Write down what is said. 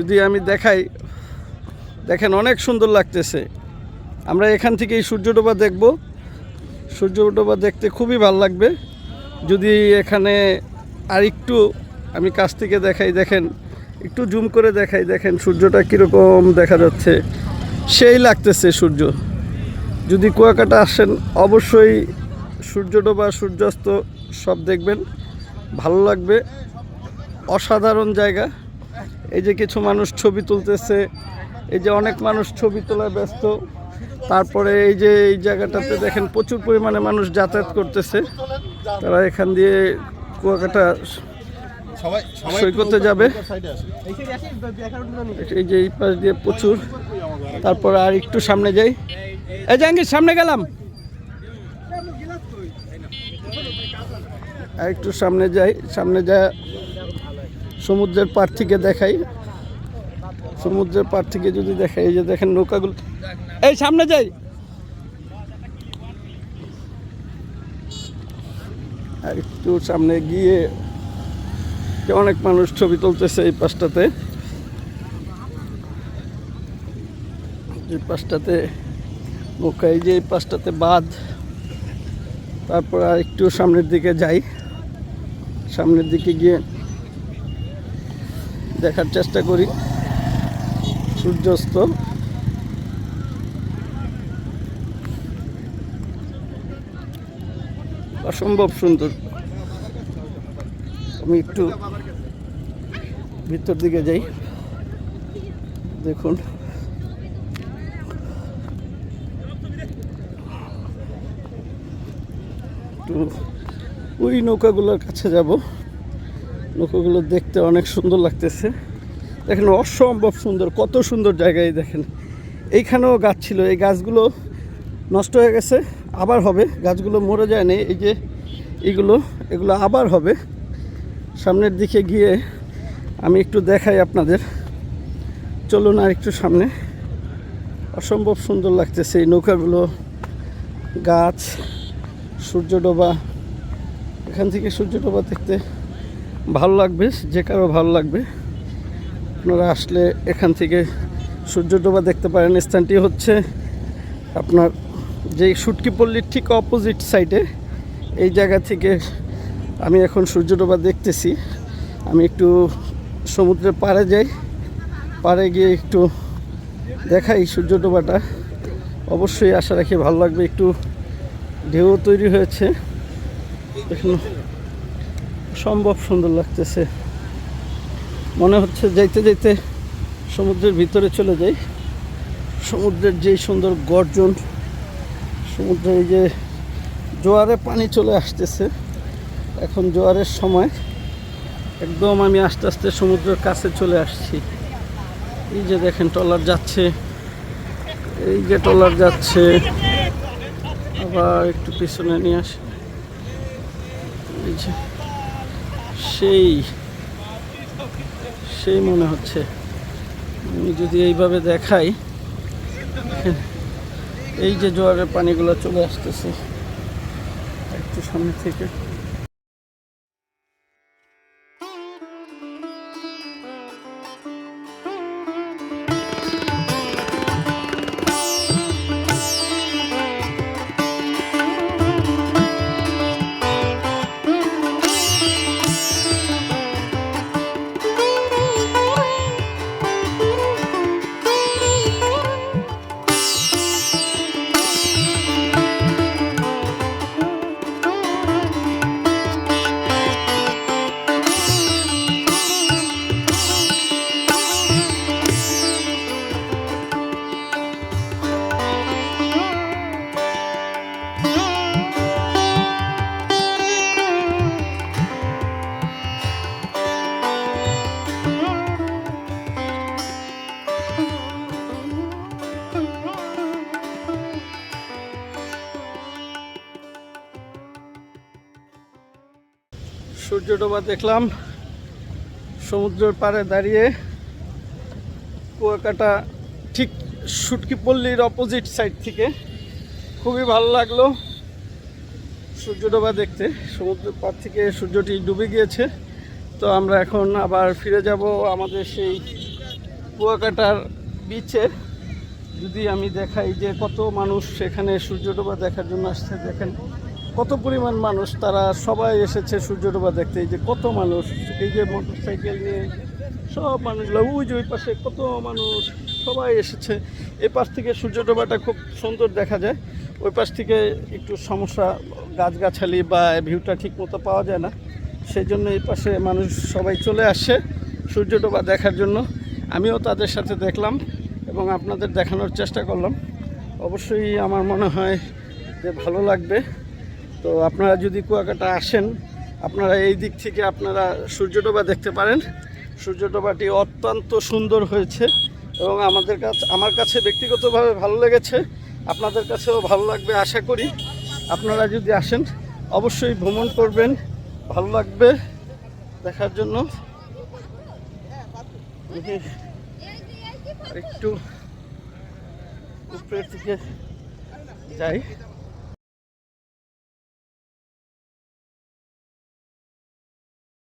যদি আমি দেখাই, দেখেন অনেক সুন্দর লাগতেছে। আমরা এখান থেকেই সূর্য ডোবা দেখব। সূর্য ডোবা দেখতে খুবই ভালো লাগবে। যদি এখানে আর একটু আমি কাছ থেকে দেখাই, দেখেন, একটু জুম করে দেখাই, দেখেন সূর্যটা কীরকম দেখা যাচ্ছে। সেই লাগতেছে সূর্য। যদি কুয়াকাটা আসেন, অবশ্যই সূর্য ডোবা সূর্যাস্ত সব দেখবেন। ভালো লাগবে। অসাধারণ জায়গা। এই যে কিছু মানুষ ছবি তুলতেছে এই যে অনেক মানুষ ছবি তোলায় ব্যস্ত। তারপরে এই যে এই জায়গাটাতে দেখেন প্রচুর পরিমাণে মানুষ যাতায়াত করতেছে। তারা এখান দিয়ে কুয়াকাটা সৈকতে যাবে। এই যে এই পাশ দিয়ে প্রচুর। তারপরে আর একটু সামনে যাই। এই জাহাঙ্গীর সামনে গেলাম। আর একটু সামনে যাই সামনে যা সমুদ্রের পার থেকে দেখাই। সমুদ্রের পার থেকে যদি দেখাই, এই যে দেখেন নৌকাগুলো। এই সামনে যাই। আর একটু সামনে গিয়ে অনেক মানুষ ছবি তুলতেছে এই পাশটাতে। এই পাশটাতে নৌকা, এই যে এই পাশটাতে বাঁধ। তারপর আর একটু সামনের দিকে যাই। সামনের দিকে গিয়ে দেখার চেষ্টা করি। সূর্যাস্ত। অসম্ভব সুন্দর। আমি একটু ভিতর দিকে যাই। দেখুন। একটু ওই নৌকাগুলোর কাছে যাব। নৌকাগুলো দেখতে অনেক সুন্দর লাগতেছে। দেখেন, অসম্ভব সুন্দর, কত সুন্দর জায়গায় দেখেন। এইখানেও গাছ ছিল, এই গাছগুলো নষ্ট হয়ে গেছে, আবার হবে। গাছগুলো মরে যায়নি এই যে এগুলো এগুলো আবার হবে। সামনের দিকে গিয়ে আমি একটু দেখাই আপনাদের। চলুন আর একটু সামনে। অসম্ভব সুন্দর লাগতেছে এই নৌকাগুলো, গাছ, সূর্যডোবা। এখান থেকে সূর্যডোবা দেখতে ভালো লাগবে, যে কারও ভালো লাগবে। আপনারা আসলে এখান থেকে সূর্যডোবা দেখতে পারেন। স্থানটি হচ্ছে আপনার যে সুটকি পল্লীর ঠিক অপোজিট সাইডে এই জায়গা থেকে আমি এখন সূর্যডোবা দেখতেছি। আমি একটু সমুদ্রের পাড়ে যাই। পাড়ে গিয়ে একটু দেখাই সূর্যডোবাটা অবশ্যই আশা রাখি ভালো লাগবে। একটু ঢেউ তৈরি হয়েছে। দেখুন। সম্ভব সুন্দর লাগতেছে। মনে হচ্ছে যাইতে যাইতে সমুদ্রের ভিতরে চলে যাই। সমুদ্রের যেই সুন্দর গর্জন সমুদ্রে এই যে জোয়ারে পানি চলে আসতেছে। এখন জোয়ারের সময়। একদম আমি আস্তে আস্তে সমুদ্রের কাছে চলে আসছি। এই যে দেখেন ট্রলার যাচ্ছে। এই যে ট্রলার যাচ্ছে। আবার একটু পিছনে নিয়ে আসে। এই যে সেই সেই মনে হচ্ছে। আমি যদি এইভাবে দেখাই, এই যে জোয়ারের পানিগুলো চলে আসতেছে, একটু সামনে থেকে। সূর্যডোবা দেখলাম। সমুদ্রের পাড়ে দাঁড়িয়ে কুয়াকাটা ঠিক সুটকি পল্লীর অপোজিট সাইড থেকে। খুবই ভালো লাগল সূর্যডোবা দেখতে। সমুদ্রের পাড় থেকে সূর্যটি ডুবে গিয়েছে। তো আমরা এখন আবার ফিরে যাব আমাদের সেই কুয়াকাটার বিচে যদি আমি দেখাই যে কত মানুষ সেখানে সূর্যডোবা দেখার জন্য আসছে, দেখেন। কত পরিমাণ মানুষ, তারা সবাই এসেছে সূর্যডোবা দেখতে। এই যে কত মানুষ, এই যে মোটর সাইকেল নিয়ে সব মানুষগুলো, ওই যে ওই পাশে কত মানুষ, সবাই এসেছে। এই পাশ থেকে সূর্যডোবাটা খুব সুন্দর দেখা যায়। ওই পাশ থেকে একটু সমস্যা, গাছগাছালি বা ভিউটা ঠিক মতো পাওয়া যায় না। সেই জন্য এই পাশে মানুষ সবাই চলে আসে সূর্যডোবা দেখার জন্য। আমিও তাদের সাথে দেখলাম এবং আপনাদের দেখানোর চেষ্টা করলাম। অবশ্যই আমার মনে হয় যে ভালো লাগবে। তো আপনারা যদি কুয়াকাটা আসেন, আপনারা এই দিক থেকে আপনারা সূর্যডোবা দেখতে পারেন। সূর্যডোবাটি অত্যন্ত সুন্দর হয়েছে এবং আমাদের কাছে আমার কাছে ব্যক্তিগতভাবে ভালো লেগেছে। আপনাদের কাছেও ভালো লাগবে আশা করি। আপনারা যদি আসেন, অবশ্যই ভ্রমণ করবেন। ভালো লাগবে দেখার জন্য। একটু উপরের দিকে যাই।